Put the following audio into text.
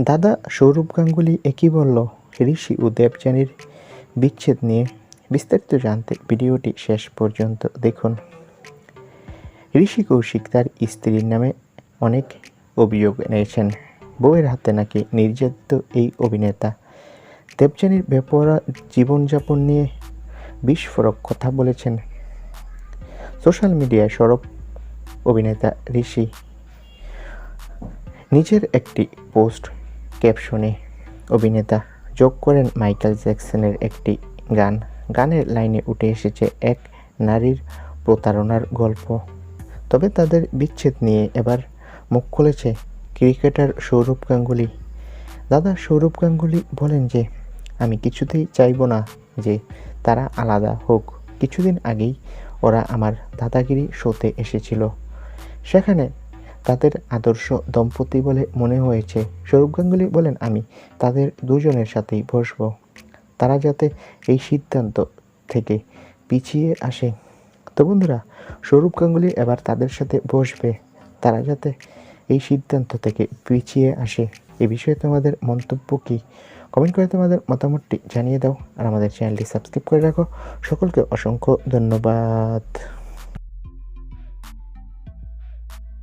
দাদা সৌরভ গাঙ্গুলি একই বলল, ঋষি ও দেবযানীর বিচ্ছেদ নিয়ে বিস্তারিত জানতে ভিডিওটি শেষ পর্যন্ত দেখুন। ঋষি কৌশিক তার স্ত্রীর নামে অনেক অভিযোগ এনেছেন। বউয়ের হাতে নাকি নির্যাতিত এই অভিনেতা। দেবযানীর বেপরা জীবনযাপন নিয়ে বিস্ফোরক কথা বলেছেন। সোশ্যাল মিডিয়ায় সৌরভ অভিনেতা ঋষি। নিজের একটি পোস্ট ক্যাপশনে অভিনেতা যোগ করেন মাইকেল জ্যাকসনের একটি গান। গানের লাইনে উঠে এসেছে এক নারীর প্রতারণার গল্প। তবে তাদের বিচ্ছেদ নিয়ে এবার মুখ খুলেছে ক্রিকেটার সৌরভ গাঙ্গুলি। দাদা সৌরভ গাঙ্গুলি বলেন যে, আমি কিছুতেই চাইব না যে তারা আলাদা হোক। কিছুদিন আগেই ওরা আমার দাদাগিরি শোতে এসেছিল। সেখানে তাদের আদর্শ দম্পতি বলে মনে হয়েছে। সৌরভ গাঙ্গুলি বলেন, আমি তাদের দুজনের সাথেই বসবো। তারা যাতে এই সিদ্ধান্ত থেকে পিছিয়ে আসে। তো বন্ধুরা সৌরভ গাঙ্গুলি এবার তাদের সাথে বসবে। তারা যাতে এই সিদ্ধান্ত থেকে পিছিয়ে আসে। এ বিষয়ে তোমাদের মন্তব্য কী? কমেন্ট করে তোমাদের মতামতটি জানিয়ে দাও। আর আমাদের চ্যানেলটি সাবস্ক্রাইব করে রাখো। সকলকে অসংখ্য ধন্যবাদ।